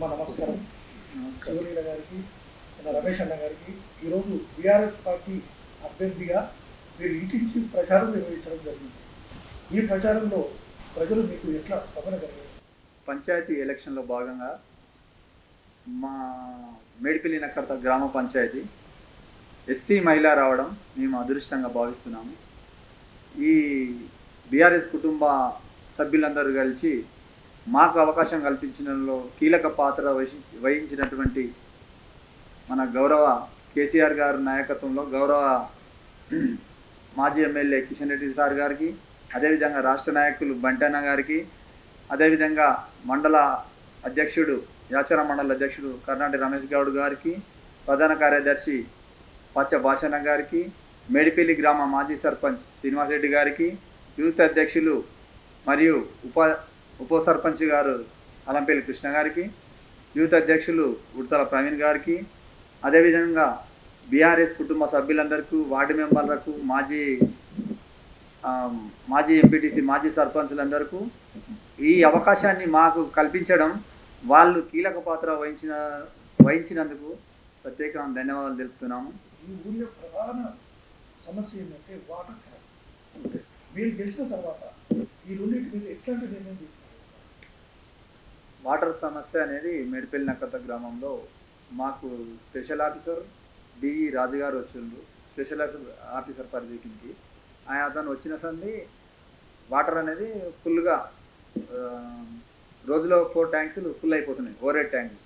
అమ్మ నమస్కారం. శివలీల గారికి రమేష్ అన్న గారికి ఈరోజు బీఆర్ఎస్ పార్టీ అభ్యర్థిగా మీరు ఇంటించి ప్రచారం నిర్వహించడం జరిగింది. ఈ ప్రచారంలో ప్రజలు మీకు ఎట్లా స్పందన కలిగారు? పంచాయతీ ఎలక్షన్లో భాగంగా మా మేడిపల్లి నక్కర్త గ్రామ పంచాయతీ ఎస్సీ మహిళ రావడం మేము అదృష్టంగా భావిస్తున్నాము. ఈ బీఆర్ఎస్ కుటుంబ సభ్యులందరూ కలిసి మాకు అవకాశం కల్పించడంలో కీలక పాత్ర వహించినటువంటి మన గౌరవ కేసీఆర్ గారి నాయకత్వంలో గౌరవ మాజీ ఎమ్మెల్యే కిషన్ రెడ్డి సార్ గారికి అదేవిధంగా రాష్ట్ర నాయకులు బంటన్న గారికి అదేవిధంగా మండల అధ్యక్షుడు యాచర మండల అధ్యక్షుడు కర్ణాటి రమేష్ గౌడ్ గారికి ప్రధాన కార్యదర్శి పచ్చ భాషణ గారికి మేడిపల్లి గ్రామ మాజీ సర్పంచ్ శ్రీనివాసరెడ్డి గారికి యూత్ అధ్యక్షులు మరియు ఉప ఉప సర్పంచ్ గారు అలంపేలి కృష్ణ గారికి యూత్ అధ్యక్షులు ఉడతల ప్రవీణ్ గారికి అదేవిధంగా బీఆర్ఎస్ కుటుంబ సభ్యులందరికీ వార్డు మెంబర్లకు మాజీ మాజీ ఎంపీటీసీ మాజీ సర్పంచులందరికీ ఈ అవకాశాన్ని మాకు కల్పించడం వాళ్ళు కీలక పాత్ర వహించిన వహించినందుకు ప్రత్యేక ధన్యవాదాలు తెలుపుతున్నాము. ఈ ఊళ్ళో ప్రధాన సమస్య ఏంటంటే వాటర్ మీరు గెలిచిన తర్వాత ఈ రెండింటి మీద ఎట్లాంటి నిర్ణయం తీసుకుంటారు? వాటర్ సమస్య అనేది మేడిపల్లి నక్కత గ్రామంలో మాకు స్పెషల్ ఆఫీసర్ డిఈ రాజుగారు వచ్చిండ్రు. స్పెషల్ ఆఫీసర్ పరిధికి ఆయన అతను వచ్చిన సంది వాటర్ అనేది ఫుల్గా రోజులో ఫోర్ ట్యాంక్స్లు ఫుల్ అయిపోతున్నాయి ఓవర్ ట్యాంక్.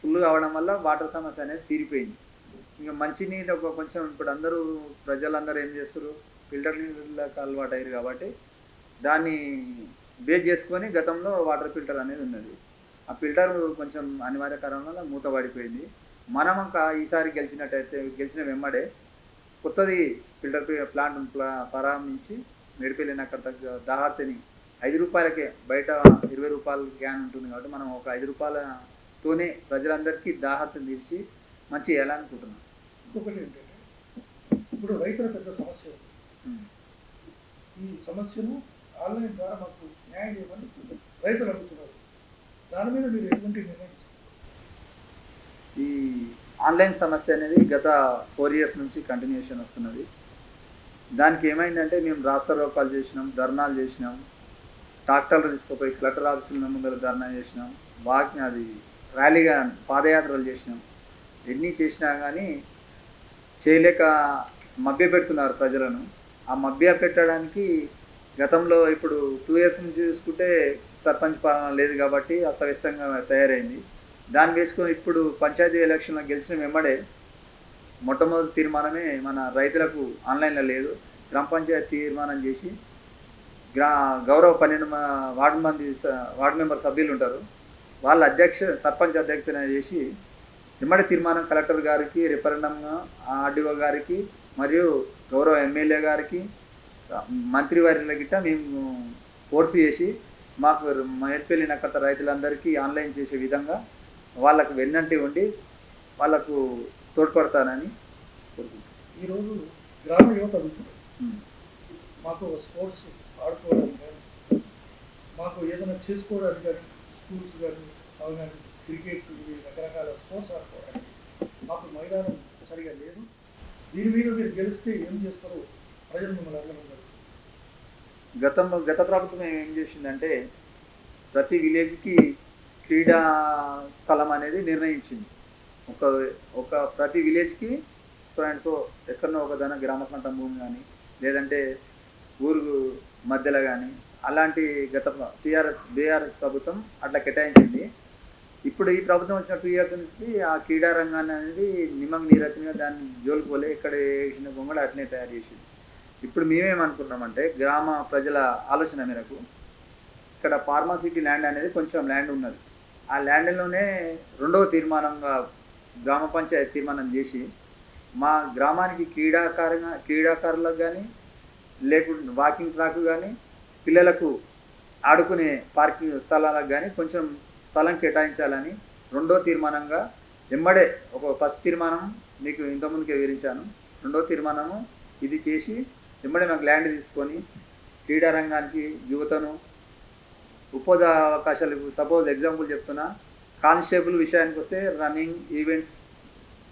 ఫుల్ కావడం వల్ల వాటర్ సమస్య అనేది తీరిపోయింది. ఇంకా మంచినీళ్ళు ఒక కొంచెం ఇప్పుడు అందరూ ప్రజలందరూ ఏం చేస్తారు ఫిల్టర్ నీళ్ళకి అలవాటు అయ్యారు కాబట్టి దాన్ని బేస్ చేసుకొని గతంలో వాటర్ ఫిల్టర్ అనేది ఉన్నది. ఆ ఫిల్టర్ కొంచెం అనివార్య కారణం వల్ల మూత పడిపోయింది మనం ఇంకా ఈసారి గెలిచినట్టయితే గెలిచిన వెంబడే కొత్తది ఫిల్టర్ ప్లాంట్ ప్లా- ప్రారంభించి మెడిపెళ్ళిన అక్కడ తగ్గ దాహార్తిని ఐదు రూపాయలకే బయట ఇరవై రూపాయల క్యాన్ ఉంటుంది కాబట్టి మనం ఒక ఐదు రూపాయలతోనే ప్రజలందరికీ దాహార్తిని తీర్చి మంచి చేయాలనుకుంటున్నాం. ఇంకొకటి ఏంటంటే ఇప్పుడు రైతుల పెద్ద సమస్య. ఈ సమస్యను ఆన్లైన్ ద్వారా మాకు న్యాయం చేయమని రైతులు అడుగుతున్నారు. దాని మీద మీరు ఎటువంటి నిర్ణయం ఈ ఆన్లైన్ సమస్య అనేది గత ఫోర్ ఇయర్స్ నుంచి కంటిన్యూషన్ వస్తున్నది. దానికి ఏమైందంటే మేము రాస్తా రోకాలు చేసినాం ధర్నాలు చేసినాం. ట్రాక్టర్లు తీసుకుపోయి కలెక్టర్ ఆఫీసుల ముందర ధర్నా చేసినాం. వాక్ అది ర్యాలీగా పాదయాత్రలు చేసినాం. ఎన్ని చేసినా కానీ చేయలేక మభ్య పెడుతున్నారు ప్రజలను. ఆ మభ్య పెట్టడానికి గతంలో ఇప్పుడు టూ ఇయర్స్ నుంచి చూసుకుంటే సర్పంచ్ పాలన లేదు కాబట్టి అస్తవ్యస్తంగా తయారైంది. దాన్ని వేసుకొని ఇప్పుడు పంచాయతీ ఎలక్షన్లో గెలిచిన వెంబడే మొట్టమొదటి తీర్మానమే మన రైతులకు ఆన్లైన్లో లేదు. గ్రామ పంచాయతీ తీర్మానం చేసి గ్రా గౌరవ పన్నెండు మ- వార్డు మంది వార్డు మెంబర్ సభ్యులు ఉంటారు. వాళ్ళ అధ్యక్ష సర్పంచ్ అధ్యక్షతన చేసి ఇమ్మడి తీర్మానం కలెక్టర్ గారికి రిఫరెండంగా ఆర్డీఓ గారికి మరియు గౌరవ ఎమ్మెల్యే గారికి మంత్రివారిల గిట్ట మేము ఫోర్స్ చేసి మాకు మేడ్పల్లి నక్కత రైతులందరికీ ఆన్లైన్ చేసే విధంగా వాళ్ళకు వెన్నంటి ఉండి వాళ్ళకు తోడ్పడతానని కోరుకుంటున్నాను ఈరోజు గ్రామ యువత. మాకు స్పోర్ట్స్ ఆడుకోవడానికి కానీ మాకు ఏదైనా చేసుకోవడానికి కానీ స్కూల్స్ కానీ అవి కానీ క్రికెట్ ఇవి రకరకాల స్పోర్ట్స్ ఆడుకోవడానికి మాకు మైదానం సరిగా లేదు. దీని మీద మీరు గెలిస్తే ఏం చేస్తారో ప్రజలు మిమ్మల్ని అడగడం గతంలో గత ప్రభుత్వం ఏం చేసిందంటే ప్రతి విలేజ్కి క్రీడా స్థలం అనేది నిర్ణయించింది. ఒక ఒక ప్రతి విలేజ్కి సో అండ్ సో ఎక్కడనో ఒక దాని గ్రామ ప్రాంతం భూమి కానీ లేదంటే ఊరు మధ్యలో కానీ అలాంటి గత టీఆర్ఎస్ బీఆర్ఎస్ ప్రభుత్వం అట్లా కేటాయించింది. ఇప్పుడు ఈ ప్రభుత్వం వచ్చిన టూ ఇయర్స్ నుంచి ఆ క్రీడా రంగాన్ని అనేది నిమ్మకు నీరెత్తిన దాన్ని జోలుకోలే ఎక్కడ వేసిన బొమ్మలు అట్లనే తయారు చేసింది. ఇప్పుడు మేమేమనుకున్నామంటే గ్రామ ప్రజల ఆలోచన మేరకు ఇక్కడ ఫార్మాసిటీ ల్యాండ్ అనేది కొంచెం ల్యాండ్ ఉన్నది. ఆ ల్యాండ్లోనే రెండవ తీర్మానంగా గ్రామ పంచాయతీ తీర్మానం చేసి మా గ్రామానికి క్రీడాకారంగా క్రీడాకారులకు కానీ లేకుండా వాకింగ్ ట్రాక్ కానీ పిల్లలకు ఆడుకునే పార్కింగ్ స్థలాలకు కానీ కొంచెం స్థలం కేటాయించాలని రెండో తీర్మానంగా ఎమ్మడే ఒక ఫస్ట్ తీర్మానం మీకు ఇంతకుముందుకే వివరించాను. రెండో తీర్మానము ఇది చేసి ఎమ్మడే మాకు ల్యాండ్ తీసుకొని క్రీడా రంగానికి యువతను ఉపాధి అవకాశాలు సపోజ్ ఎగ్జాంపుల్ చెప్తున్నా కానిస్టేబుల్ విషయానికి వస్తే running events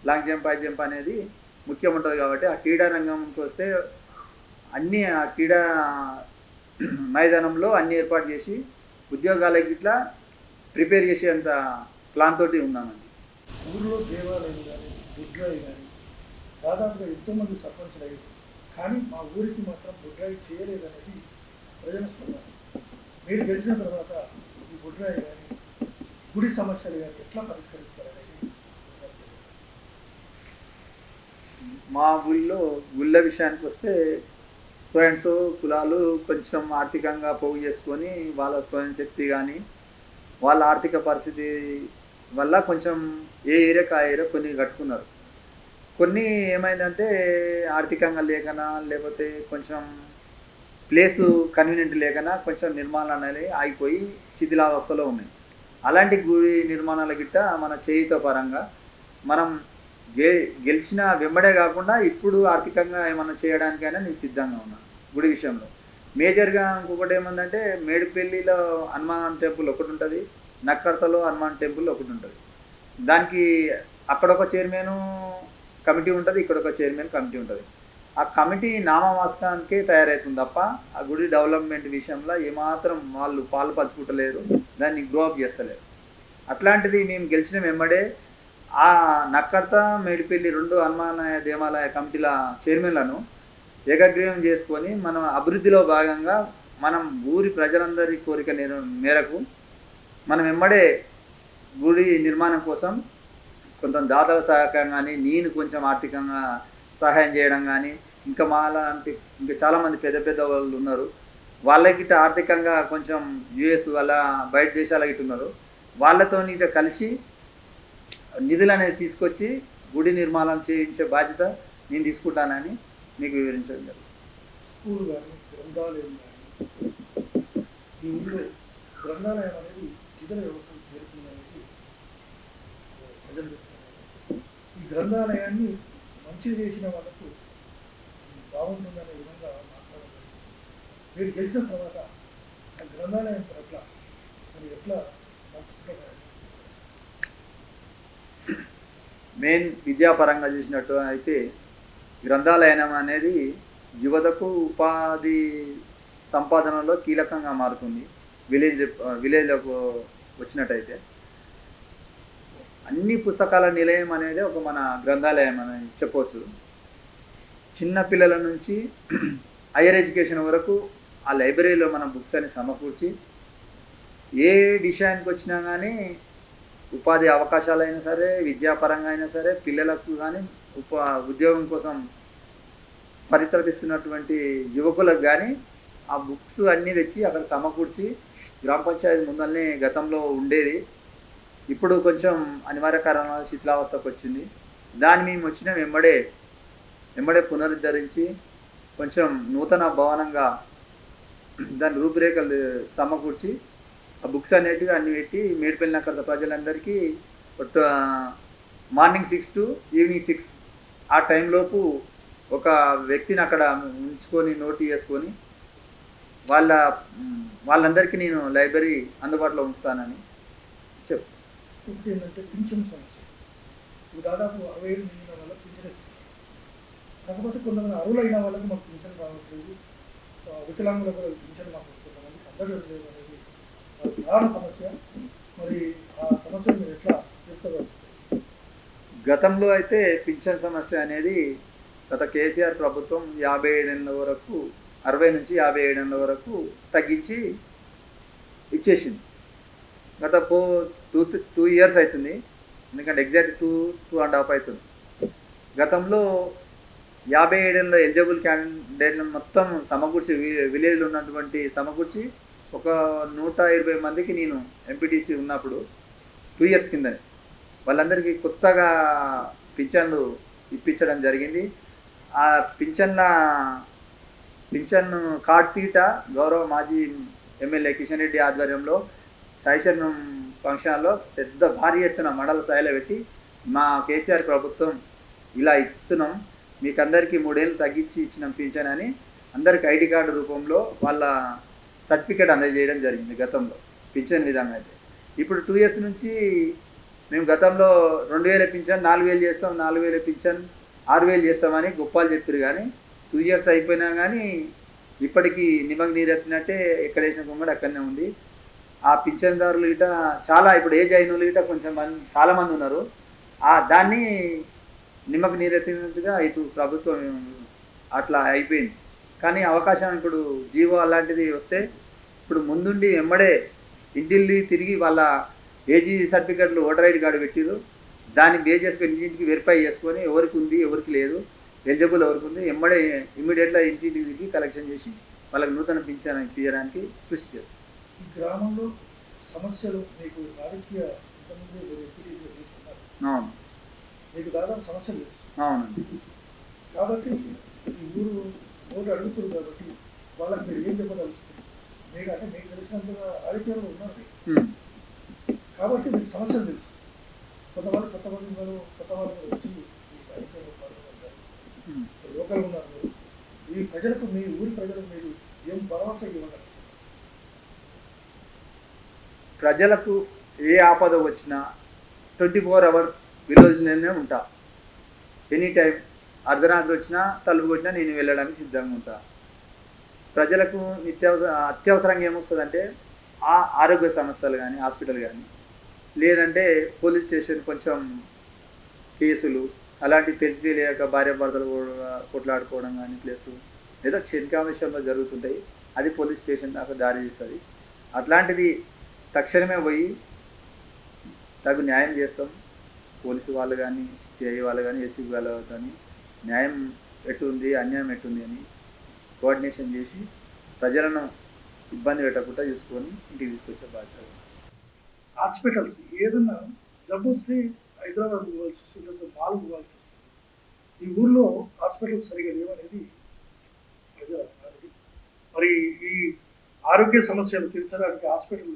long jump high jump అనేది ముఖ్యం ఉంటుంది కాబట్టి ఆ క్రీడా రంగంకి వస్తే అన్నీ ఆ క్రీడా మైదానంలో అన్ని ఏర్పాటు చేసి ఉద్యోగాలకి ఇట్లా ప్రిపేర్ చేసేంత ప్లాన్ తోటి ఉన్నామండి. ఊర్లో దేవాలయం కానీ బుడ్రాయి కానీ దాదాపుగా ఎంతోమంది సర్పంచ్లు అయ్యారు. కానీ మా ఊరికి మాత్రం బుడ్రాయి చేయలేదనేది ప్రజల స్పందన. మీరు గెలిచిన తర్వాత ఈ బుడ్రాయి కానీ గుడి సమస్యలు కానీ ఎట్లా పరిష్కరిస్తారనేది మా ఊళ్ళో గుళ్ళ విషయానికి వస్తే స్వయం కులాలు కొంచెం ఆర్థికంగా పోగు చేసుకొని వాళ్ళ స్వయం శక్తి కానీ వాళ్ళ ఆర్థిక పరిస్థితి వల్ల కొంచెం ఏ ఏరియాకి ఆ ఏరియా కొన్ని కట్టుకున్నారు. కొన్ని ఏమైందంటే ఆర్థికంగా లేకనా లేకపోతే కొంచెం ప్లేసు కన్వీనియంట్ లేకనా కొంచెం నిర్మాణాలు అనేవి ఆగిపోయి శిథిలావస్థలో ఉన్నాయి. అలాంటి గుడి నిర్మాణాల గిట్ట మన చేయితో పరంగా మనం గె గెలిచిన వెంబడే కాకుండా ఇప్పుడు ఆర్థికంగా ఏమన్నా చేయడానికైనా నేను సిద్ధంగా ఉన్నాను గుడి విషయంలో. మేజర్గా ఇంకొకటి ఏమందంటే మేడిపల్లిలో హనుమాన్ టెంపుల్ ఒకటి ఉంటుంది నక్కర్తలో హనుమాన్ టెంపుల్ ఒకటి ఉంటుంది. దానికి అక్కడొక చైర్మను కమిటీ ఉంటుంది ఇక్కడ ఒక చైర్మన్ కమిటీ ఉంటుంది. ఆ కమిటీ నామవాస్తవానికే తయారవుతుంది తప్ప ఆ గుడి డెవలప్మెంట్ విషయంలో ఏమాత్రం వాళ్ళు పాలు పంచుకుంటలేరు దాన్ని గ్రో అప్ చేస్తలేరు. అట్లాంటిది మేము గెలిచిన వెంబడే ఆ నక్కర్త మేడిపల్లి రెండు హనుమానాయ దేవాలయ కమిటీల చైర్మన్లను ఏకగ్రీవం చేసుకొని మనం అభివృద్ధిలో భాగంగా మనం ఊరి ప్రజలందరి కోరిక మేరకు మనం వెంబడే గుడి నిర్మాణం కోసం కొంత దాతల సహకారం కానీ నేను కొంచెం ఆర్థికంగా సహాయం చేయడం కానీ ఇంకా మాలాంటి ఇంకా చాలామంది పెద్ద పెద్ద వాళ్ళు ఉన్నారు. వాళ్ళకి ఇట్ట ఆర్థికంగా కొంచెం యుఎస్ వల్ల బయట దేశాలకి ఇటు ఉన్నారు. వాళ్ళతో ఇట కలిసి నిధులు అనేది తీసుకొచ్చి గుడి నిర్మాణం చేయించే బాధ్యత నేను తీసుకుంటానని మీకు వివరించడం జరిగింది. స్కూల్ కానీ గ్రంథాలయం కానీ ఈ ఊళ్ళో గ్రంథాలయం అనేది శిథిల వ్యవస్థ చేరుతుందనేది ప్రజలు చెప్తున్నారు ఈ గ్రంథాలయాన్ని మంచిది చేసిన వాళ్ళకు బాగుంటుందనే విధంగా మాట్లాడారు మీరు గెలిచిన తర్వాత ఆ గ్రంథాలయం పట్ల మరి ఎట్లా మార్చుకుంటారు మెయిన్ విద్యాపరంగా చూసినట్టు అయితే గ్రంథాలయం అనేది యువతకు ఉపాధి సంపాదనలో కీలకంగా మారుతుంది. విలేజ్ విలేజ్లకు వచ్చినట్టయితే. అన్ని పుస్తకాల నిలయం అనేది ఒక మన గ్రంథాలయం అని చెప్పవచ్చు. చిన్న పిల్లల నుంచి హైయర్ ఎడ్యుకేషన్ వరకు ఆ లైబ్రరీలో మన బుక్స్ అని సమకూర్చి ఏ విషయానికి వచ్చినా కానీ ఉపాధి అవకాశాలైనా సరే విద్యాపరంగా అయినా సరే పిల్లలకు కానీ ఉపా ఉద్యోగం కోసం పరితపిస్తున్నటువంటి యువకులకు కానీ ఆ బుక్స్ అన్నీ తెచ్చి అక్కడ సమకూర్చి గ్రామ పంచాయతీ ముందల్ని గతంలో ఉండేది. ఇప్పుడు కొంచెం అనివార్య కారణాల శిథిలావస్థకు వచ్చింది. దాన్ని మేము వచ్చిన వెంబడే వెంబడే పునరుద్ధరించి కొంచెం నూతన భవనంగా దాని రూపురేఖలు సమకూర్చి ఆ బుక్స్ అనేటివి అన్ని పెట్టి మేడిపల్లి అక్కడ ప్రజలందరికీ morning six to evening six ఆ టైంలోపు ఒక వ్యక్తిని అక్కడ ఉంచుకొని నోట్ చేసుకొని వాళ్ళ వాళ్ళందరికీ నేను లైబ్రరీ అందుబాటులో ఉంచుతానని చెప్పు. ఒకటి ఏంటంటే పింఛన్ సమస్య. ఇప్పుడు దాదాపు అరవై ఏడు నిండిన వల్ల పింఛన్ ఇస్తున్నారు కాకపోతే కొంతమంది అరువులైన వాళ్ళకి మాకు పింఛన్ రావట్లేదు వికలాంగులకు కూడా పింఛన్ మాకు కొంతమందికి అందడం లేదు అనేది ప్రధాన సమస్య. మరి ఆ సమస్యను మీరు ఎట్లా తీర్చవచ్చు గతంలో అయితే పింఛన్ సమస్య అనేది గత కేసీఆర్ ప్రభుత్వం యాభై ఏడేళ్ళ వరకు అరవై నుంచి యాభై ఏడేళ్ళ వరకు తగ్గించి ఇచ్చేసింది. గత పో టూ టూ ఇయర్స్ అవుతుంది ఎందుకంటే exact two two and half అవుతుంది గతంలో యాభై ఏడేళ్ళలో ఎలిజిబుల్ క్యాండిడేట్లను మొత్తం సమకూర్చి వి- విలేజ్లో ఉన్నటువంటి సమకూర్చి ఒక నూట ఇరవై మందికి నేను ఎంపీటీసీ ఉన్నప్పుడు టూ ఇయర్స్ కింద వాళ్ళందరికీ కొత్తగా పింఛన్లు ఇప్పించడం జరిగింది. ఆ పింఛన్ల పింఛన్ కార్డ్ సీట గౌరవ మాజీ ఎమ్మెల్యే కిషన్ రెడ్డి ఆధ్వర్యంలో సాయిశరణం ఫంక్షన్లో పెద్ద భారీ ఎత్తున మండల స్థాయిలో పెట్టి మా కేసీఆర్ ప్రభుత్వం ఇలా ఇస్తున్నాం. మీకు అందరికీ మూడేళ్ళు తగ్గించి ఇచ్చిన పింఛన్ అని అందరికి ఐడి కార్డు రూపంలో వాళ్ళ సర్టిఫికేట్ అందజేయడం జరిగింది గతంలో పింఛన్ విధంగా అయితే. ఇప్పుడు టూ ఇయర్స్ నుంచి మేము గతంలో రెండు వేల పింఛన్ నాలుగు వేలు చేస్తాం నాలుగు వేల పింఛన్ ఆరు వేలు చేస్తామని గొప్పలు చెప్పారు కానీ టూ ఇయర్స్ అయిపోయినా కానీ ఇప్పటికీ నిమగ్ నీరెత్తినట్టే ఎక్కడ వేసిన కొంగడు అక్కడనే ఉంది. ఆ పింఛన్దారులు ఇట చాలా ఇప్పుడు ఏజ్ అయిన వాళ్ళు ఇట కొంచెం మంది చాలా మంది ఉన్నారు. ఆ దాన్ని నిమ్మకు నీరెత్తినట్టుగా ఇటు ప్రభుత్వం అట్లా అయిపోయింది. కానీ అవకాశం ఇప్పుడు జీవో అలాంటిది వస్తే ఇప్పుడు ముందుండి వెంబడే ఇంటిల్లి తిరిగి వాళ్ళ ఏజీ సర్టిఫికెట్లు ఓటర్ ఐడి కార్డు పెట్టిరు దాన్ని బేస్ చేసుకొని ఇంటింటికి వెరిఫై చేసుకొని ఎవరికి ఉంది ఎవరికి లేదు ఎలిజిబుల్ ఎవరికి ఉంది వెంబడే ఇమ్మీడియట్గా ఇంటింటికి తిరిగి కలెక్షన్ చేసి వాళ్ళకి నూతన పింఛన్ ఇప్పించడానికి కృషి చేస్తుంది ఈ గ్రామంలో సమస్యలు మీకు రాజకీయ ఇంతకుముందు మీరు ఎంపీటీసీగా తీసుకున్నారు అవును. మీకు దాదాపు సమస్యలు తెలుసు. అవునండి. కాబట్టి ఈ ఊరు ఓటు అడుగుతుంది కాబట్టి వాళ్ళకి మీరు ఏం చెప్పదలుచుకుంటారు? మీకు అంటే మీకు తెలిసినంతగా రాజకీయాల్లో ఉన్నారు మీరు. కాబట్టి మీకు సమస్యలు తెలుసు. కొంతమంది కొత్త మంది ఉన్నారు కొత్త వాళ్ళు వచ్చి ఈ రాజకీయాల్లో ఉమ్. లోకల్ ఉన్నారు. మీరు. ఈ ప్రజలకు మీ ఊరి ప్రజలకు మీరు ఏం భరోసా ఇవ్వగలరు? ప్రజలకు ఏ ఆపద వచ్చినా ట్వంటీ ఫోర్ అవర్స్ విలేజ్లోనే ఉంటా. ఎనీ టైం అర్ధరాత్రి వచ్చినా తలుపు కొట్టినా నేను వెళ్ళడానికి సిద్ధంగా ఉంటా. ప్రజలకు నిత్యావసర అత్యవసరంగా ఏమొస్తుందంటే ఆ ఆరోగ్య సమస్యలు కానీ హాస్పిటల్ కానీ లేదంటే పోలీస్ స్టేషన్ కొంచెం కేసులు అలాంటివి తెలిసి తెలియక భార్య భర్తలు కొట్లాడుకోవడం కానీ ప్లస్ ఏదో క్షణికా విషయంలో జరుగుతుంటాయి. అది పోలీస్ స్టేషన్ దాకా దారి తీస్తుంది. అట్లాంటిది తక్షణమే పోయి తగు న్యాయం చేస్తాం. పోలీసు వాళ్ళు కానీ సిఐ వాళ్ళు కానీ ఏసీబీ వాళ్ళు కానీ న్యాయం ఎట్టుంది అన్యాయం ఎట్టుంది అని కోఆర్డినేషన్ చేసి ప్రజలను ఇబ్బంది పెట్టకుండా చూసుకొని ఇంటికి తీసుకొచ్చే బాధ్యత. హాస్పిటల్స్ ఏదన్నా జబ్బు వస్తే హైదరాబాద్ పోవాల్సి వస్తుంది లేదా మాల్ పోవాల్సి వస్తుంది. ఈ ఊర్లో హాస్పిటల్స్ సరిగా లేవనేది ప్రజల మరి ఈ ఆరోగ్య సమస్యలు తీర్చడానికి హాస్పిటల్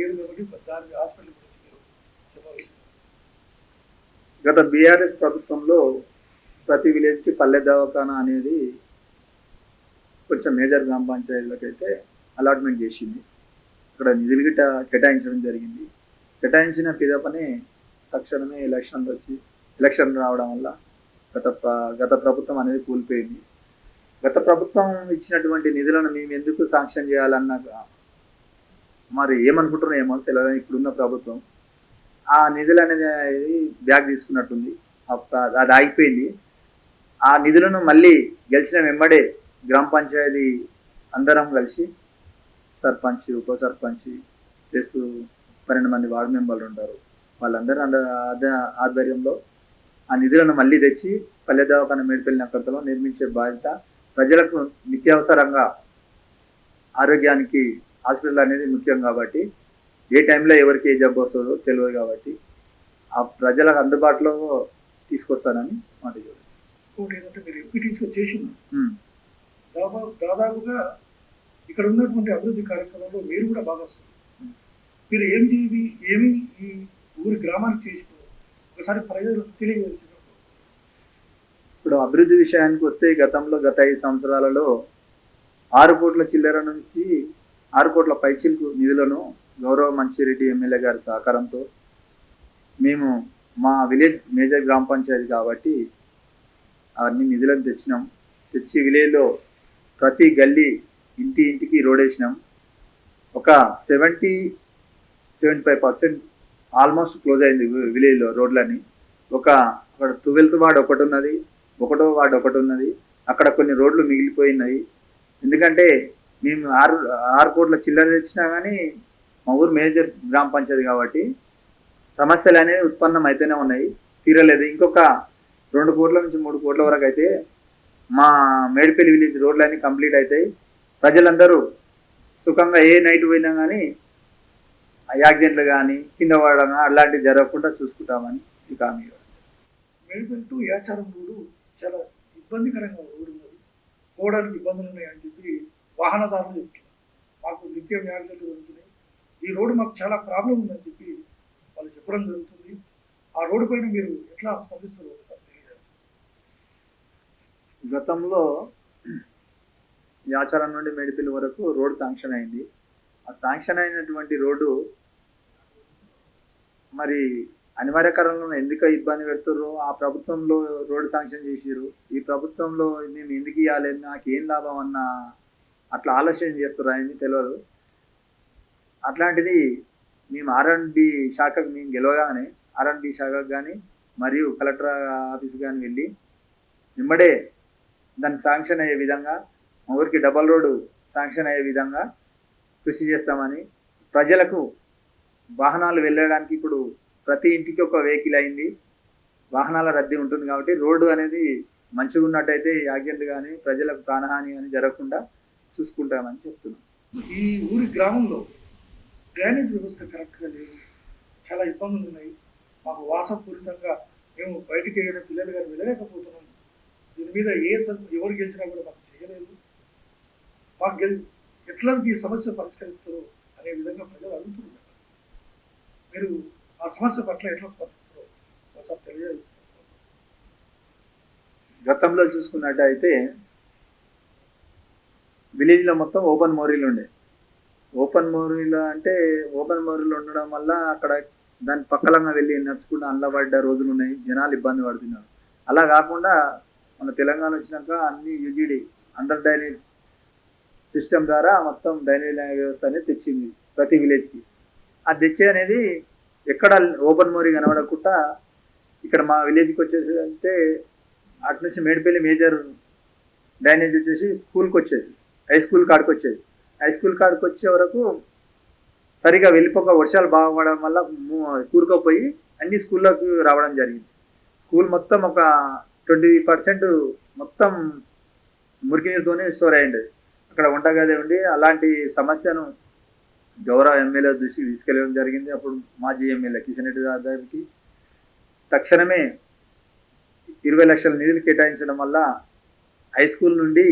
లేదు కాబట్టి దాని హాస్పిటల్ గురించి మీరు గత బీఆర్ఎస్ ప్రభుత్వంలో ప్రతి విలేజ్కి పల్లె దవాఖానా అనేది కొంచెం మేజర్ గ్రామ పంచాయతీలకు అయితే అలాట్మెంట్ చేసింది. అక్కడ నిధులు గిట్ట కేటాయించడం జరిగింది. కేటాయించిన పిదపనే తక్షణమే ఎలక్షన్లు వచ్చి ఎలక్షన్ రావడం వల్ల గత గత ప్రభుత్వం అనేది కూలిపోయింది. గత ప్రభుత్వం ఇచ్చినటువంటి నిధులను మేము ఎందుకు శాంక్షన్ చేయాలన్న మరి ఏమనుకుంటున్నారో ఏమో తెలియదు ఇప్పుడున్న ప్రభుత్వం ఆ నిధులు అనేది బ్యాగ్ తీసుకున్నట్టుంది. అది ఆగిపోయింది. ఆ నిధులను మళ్ళీ గెలిచిన వెంబడే గ్రామ పంచాయతీ అందరం కలిసి సర్పంచ్ ఉప సర్పంచ్ ప్లస్ పన్నెండు మంది వార్డు మెంబర్లు ఉంటారు. వాళ్ళందరూ అంద ఆధ్వర్యంలో ఆ నిధులను మళ్ళీ తెచ్చి పల్లె దవాఖాన మేడిపల్లి నక్కడతలో నిర్మించే బాధ్యత ప్రజలకు నిత్యావసరంగా ఆరోగ్యానికి హాస్పిటల్ అనేది ముఖ్యం కాబట్టి ఏ టైంలో ఎవరికి ఏ జబ్బు వస్తుందో తెలియదు కాబట్టి ఆ ప్రజలకు అందుబాటులో తీసుకొస్తానని మాట చెప్పారు. ఇంకోటి ఏంటంటే మీరు ఎంపీటీసీగా చేసి ఉన్నారు ఉమ్. దాదాపు దాదాపుగా ఇక్కడ ఉన్నటువంటి అభివృద్ధి కార్యక్రమంలో మీరు కూడా భాగస్వామి మీరు ఏం చేయి ఏమి ఈ ఊరి గ్రామానికి చేసిన ఒకసారి ప్రజలకు తెలియజేసిన ఇప్పుడు అభివృద్ధి విషయానికి వస్తే గతంలో గత ఐదు సంవత్సరాలలో ఆరు కోట్ల చిల్లర నుంచి ఆరు కోట్ల పైచిల్కు నిధులను గౌరవ మంచిరెడ్డి ఎమ్మెల్యే గారి సహకారంతో మేము మా విలేజ్ మేజర్ గ్రామ పంచాయతీ కాబట్టి అన్ని నిధులను తెచ్చినాం. తెచ్చి విలేజ్లో ప్రతి గల్లీ ఇంటి ఇంటికి రోడ్ వేసినాం. ఒక seventy seventy five percent almost close అయింది విలేజ్లో రోడ్లని ఒక అక్కడ ట్వెల్త్ వార్డ్ ఒకటి ఉన్నది ఒకటో వార్డ్ ఒకటి ఉన్నది. అక్కడ కొన్ని రోడ్లు మిగిలిపోయినాయి. ఎందుకంటే మేము ఆరు ఆరు కోట్ల చిల్లర తెచ్చినా కానీ మా ఊరు మేజర్ గ్రామ పంచాయతీ కాబట్టి సమస్యలు అనేది ఉత్పన్నం అయితేనే ఉన్నాయి తీరలేదు. ఇంకొక రెండు కోట్ల నుంచి మూడు కోట్ల వరకు అయితే మా మేడిపల్లి విలేజ్ రోడ్లన్నీ కంప్లీట్ అవుతాయి ప్రజలందరూ సుఖంగా ఏ నైట్ పోయినా కానీ యాక్సిడెంట్లు కానీ కింద పడడం అలాంటివి జరగకుండా చూసుకుంటామని ఇక మేడిపల్లి టు యాచారం రోడ్డు చాలా ఇబ్బందికరంగా రోడ్డు ఉన్నది పోవడానికి ఇబ్బందులు ఉన్నాయని చెప్పి వాహనదారులు చెప్తున్నారు. మాకు నిత్యం యాక్సిడెంట్లు జరుగుతున్నాయి ఈ రోడ్డు మాకు చాలా ప్రాబ్లం ఉందని చెప్పి వాళ్ళు చెప్పడం జరుగుతుంది. ఆ రోడ్డు పైన మీరు ఎట్లా స్పందిస్తారు ఒకసారి తెలియజేయాలి గతంలో యాచారం నుండి మెడిపిల్ వరకు రోడ్డు శాంక్షన్ అయింది. ఆ శాంక్షన్ అయినటువంటి రోడ్డు మరి అనివార్య కారణంలో ఎందుకు ఇబ్బంది పెడుతుర్రు ఆ ప్రభుత్వంలో రోడ్డు శాంక్షన్ చేసిర్రు ఈ ప్రభుత్వంలో మేము ఎందుకు ఇవ్వాలి ఏం లాభం అన్న అట్లా ఆలస్యం చేస్తారా అని తెలియదు అట్లాంటిది మేము ఆర్ఎండ్బి శాఖకు మేము గెలవగానే ఆర్ఎండ్బి శాఖకు కానీ మరియు కలెక్టర్ ఆఫీస్ కానీ వెళ్ళి నిమ్మడే దాన్ని శాంక్షన్ అయ్యే విధంగా మా ఊరికి డబల్ రోడ్డు శాంక్షన్ అయ్యే విధంగా కృషి చేస్తామని ప్రజలకు వాహనాలు వెళ్ళడానికి ఇప్పుడు ప్రతి ఇంటికి ఒక వెహికల్ అయింది. వాహనాల రద్దీ ఉంటుంది కాబట్టి రోడ్డు అనేది మంచిగా ఉన్నట్టయితే యాక్సిడెంట్ కానీ ప్రజలకు ప్రాణహాని కానీ జరగకుండా చూసుకుంటామని చెప్తున్నాం ఈ ఊరి గ్రామంలో డ్రైనేజ్ వ్యవస్థ కరెక్ట్గా లేదు. చాలా ఇబ్బందులు ఉన్నాయి. మాకు వాసపూరితంగా మేము బయటికి వెళ్ళిన పిల్లలు కానీ వెళ్ళలేకపోతున్నాం. దీని మీద ఏ ఎవరు గెలిచినా కూడా మాకు చేయలేదు. మాకు గెల్ ఎట్లా ఈ సమస్య పరిష్కరిస్తారు అనే విధంగా ప్రజలు అడుగుతున్నారు. మీరు ఆ సమస్య పట్ల ఎట్లా స్పందిస్తారో ఒకసారి తెలియజేస్తారు గతంలో చూసుకున్నట్టయితే విలేజ్లో మొత్తం ఓపెన్ మోరీలు ఉండే. ఓపెన్ మోరీలు అంటే ఓపెన్ మోరీలు ఉండడం వల్ల అక్కడ దాని పక్కలంగా వెళ్ళి నడుచుకుంటూ అల్లబడ్డ రోజులు ఉన్నాయి. జనాలు ఇబ్బంది పడుతున్నారు. అలా కాకుండా మన తెలంగాణ వచ్చినాక అన్ని యూజీడి అండర్ డ్రైనేజ్ సిస్టమ్ ద్వారా మొత్తం డ్రైనేజ్ వ్యవస్థ అనేది తెచ్చింది ప్రతి విలేజ్కి ఆ తెచ్చే అనేది ఎక్కడ ఓపెన్ మోరీ కనబడకుండా ఇక్కడ మా విలేజ్కి వచ్చేసి అంటే అటు నుంచి మేడిపల్లి మేజర్ డ్రైనేజ్ వచ్చేసి స్కూల్కి వచ్చేది. హై స్కూల్ కాడికి వచ్చేది. హై స్కూల్ కాడికి వచ్చే వరకు సరిగా వెళ్ళిపోక వర్షాలు బాగా పడడం వల్ల కూరుకుపోయి అన్ని స్కూల్లోకి రావడం జరిగింది. స్కూల్ మొత్తం ఒక ట్వంటీ పర్సెంట్ మొత్తం మురికి నీరుతోనే స్టోర్ అయ్యింది. అక్కడ వంటగది ఉండి అలాంటి సమస్యను గౌరవ ఎమ్మెల్యే దృష్టికి తీసుకెళ్ళడం జరిగింది. అప్పుడు మాజీ ఎమ్మెల్యే కిషన్ రెడ్డి గారి తక్షణమే ఇరవై లక్షల నిధులు కేటాయించడం వల్ల హై స్కూల్ నుండి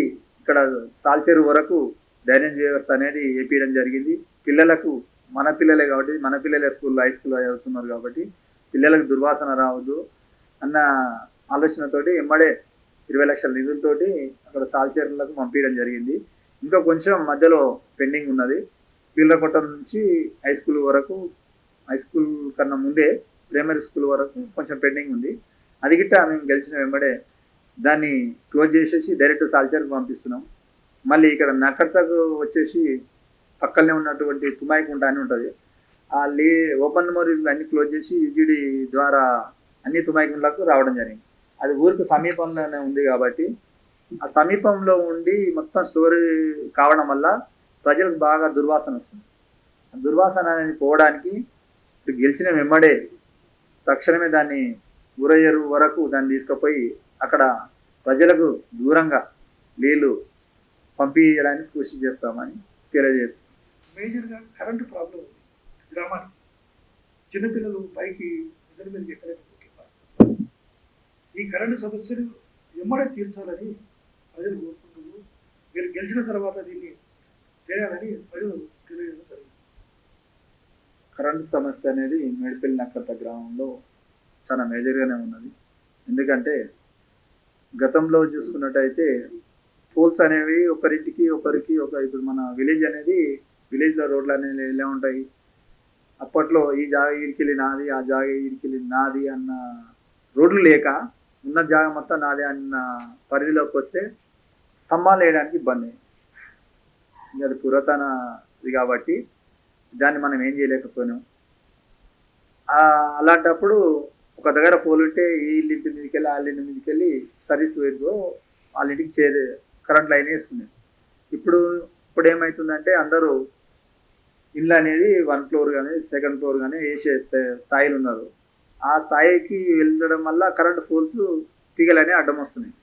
ఇక్కడ సాల్చేరు వరకు డ్రైనేజ్ వ్యవస్థ అనేది వేపించడం జరిగింది. పిల్లలకు మన పిల్లలే కాబట్టి మన పిల్లలే స్కూల్లో హై స్కూల్లో చదువుతున్నారు కాబట్టి పిల్లలకు దుర్వాసన రావద్దు అన్న ఆలోచనతోటి ఎమ్మడే ఇరవై లక్షల నిధులతోటి అక్కడ సాల్చేరులకు పంపించడం జరిగింది. ఇంకా కొంచెం మధ్యలో పెండింగ్ ఉన్నది. పిల్లకొట్టం నుంచి హై స్కూల్ వరకు హై స్కూల్ కన్నా ముందే ప్రైమరీ స్కూల్ వరకు కొంచెం పెండింగ్ ఉంది. అది గిట్ట మేము గెలిచిన వెంబడే దాన్ని క్లోజ్ చేసేసి డైరెక్ట్ సాల్చర్కి పంపిస్తున్నాం. మళ్ళీ ఇక్కడ నకర్తకు వచ్చేసి పక్కనే ఉన్నటువంటి తుమాయికుంట అని ఉంటుంది. ఆ లే ఓపెన్ మోరీలు అన్ని క్లోజ్ చేసి యూజీడీ ద్వారా అన్ని తుమాయికుంటలకు రావడం జరిగింది. అది ఊరికి సమీపంలోనే ఉంది కాబట్టి ఆ సమీపంలో ఉండి మొత్తం స్టోరీ కావడం వల్ల ప్రజలకు బాగా దుర్వాసన వస్తుంది. దుర్వాసన అనేది పోవడానికి ఇప్పుడు గెలిచిన వెంబడే తక్షణమే దాన్ని ఉరయ్యరు వరకు దాన్ని తీసుకుపోయి అక్కడ ప్రజలకు దూరంగా నీళ్ళు పంపించడానికి కృషి చేస్తామని తెలియజేస్తాం మేజర్గా కరెంటు ప్రాబ్లం ఉంది గ్రామానికి. చిన్నపిల్లలు పైకి ఇద్దరి మీదకి ఎక్కలేకపోతే పరిస్థితి. ఈ కరెంటు సమస్యను ఎమ్మడే తీర్చాలని ప్రజలు కోరుకుంటున్నారు. మీరు గెలిచిన తర్వాత దీన్ని చేయాలని ప్రజలు తెలియజేయడం జరిగింది. కరెంటు సమస్య అనేది మేడిపల్లి నక్కర్త గ్రామంలో చాలా మేజర్గానే ఉన్నది. ఎందుకంటే గతంలో చూసుకున్నట్టయితే పోల్స్ అనేవి ఒకరింటికి ఒకరికి ఒక ఇప్పుడు మన విలేజ్ అనేది విలేజ్లో రోడ్లు అనేవి ఎలా ఉంటాయి? అప్పట్లో ఈ జాగ ఈడికెళ్ళి నాది ఆ జాగ ఈడికెళ్ళి నాది అన్న రోడ్లు లేక ఉన్న జాగ మొత్తం నాది అన్న పరిధిలోకి వస్తే స్తంభాలు వేయడానికి ఇబ్బంది ఇంకా అది పురాతన ఇది కాబట్టి దాన్ని మనం ఏం చేయలేకపోయినాం అలాంటప్పుడు ఒక దగ్గర పోల్ ఉంటే ఈ ఇంటి మీదకి వెళ్ళి వాళ్ళ ఇంటి మీదకి వెళ్ళి సర్వీస్ వేరుగో వాళ్ళ ఇంటికి చేరే కరెంట్ లైన్ వేసుకునేది ఇప్పుడు ఇప్పుడు ఏమవుతుందంటే అందరూ ఇల్లు అనేది వన్ ఫ్లోర్ కానీ సెకండ్ ఫ్లోర్ కానీ వేసే స్థాయి స్థాయిలు ఉన్నారు. ఆ స్థాయికి వెళ్ళడం వల్ల కరెంట్ పోల్స్ తీగలనే అడ్డం వస్తున్నాయి.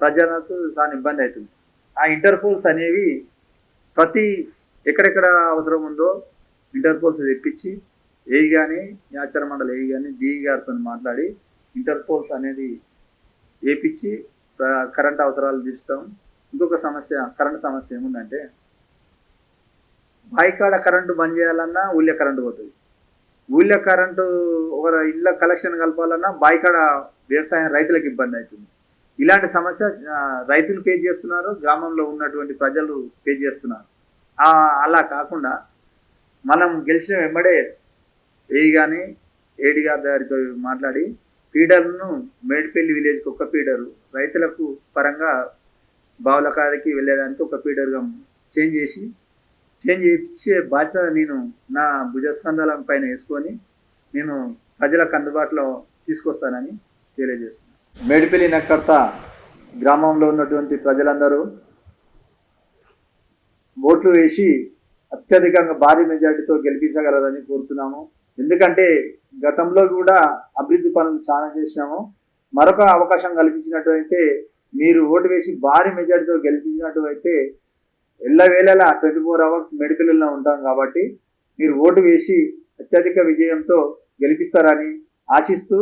ప్రజలకు చాలా ఇబ్బంది అవుతుంది. ఆ ఇంటర్ పోల్స్ అనేవి ప్రతి ఎక్కడెక్కడ అవసరం ఉందో ఇంటర్ పోల్స్ తెప్పించి ఏఈ కానీ యాచర మండలి ఏఈ కానీ డిఈ గారితో మాట్లాడి ఇంటర్పోల్స్ అనేది వేపించి కరెంట్ అవసరాలు తీరుస్తాం. ఇంకొక సమస్య కరెంట్ సమస్య ఏముందంటే బాయికాడ కరెంటు బంద్ చేయాలన్నా ఊళ్ళో కరెంటు పోతుంది. ఊళ్ళో కరెంటు ఒక ఇళ్ళ కలెక్షన్ కలపాలన్నా బాయికాడ వ్యవసాయం రైతులకు ఇబ్బంది అవుతుంది ఇలాంటి సమస్య రైతులు పే చేస్తున్నారు గ్రామంలో ఉన్నటువంటి ప్రజలు పే చేస్తున్నారు. అలా కాకుండా మనం గెలిచిన వెంబడే ఏ కానీ ఏడి గారి గారితో మాట్లాడి ఫీడర్ను మేడిపల్లి విలేజ్కి ఒక ఫీడరు రైతులకు పరంగా బావుల కాడికి వెళ్ళేదానికి ఒక ఫీడర్గా చేంజ్ చేసి చేంజ్ ఇచ్చే బాధ్యత నేను నా భుజస్కంధాల పైన వేసుకొని నేను ప్రజలకు అందుబాటులో తీసుకొస్తానని తెలియజేస్తున్నాను మేడిపల్లి నక్కర్త గ్రామంలో ఉన్నటువంటి ప్రజలందరూ ఓట్లు వేసి అత్యధికంగా భారీ మెజార్టీతో గెలిపించగలరని కోరుతున్నాము ఎందుకంటే గతంలో కూడా అభివృద్ధి పనులు చాలా చేసినాము. మరొక అవకాశం కల్పించినట్టు అయితే మీరు ఓటు వేసి భారీ మెజార్టీతో గెలిపించినట్టు అయితే ఎల్లవేళలా ట్వంటీ ఫోర్ అవర్స్ మెడికల్లో ఉంటాం కాబట్టి మీరు ఓటు వేసి అత్యధిక విజయంతో గెలిపిస్తారని ఆశిస్తూ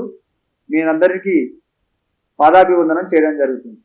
మీరందరికీ పాదాభివందనం చేయడం జరుగుతుంది.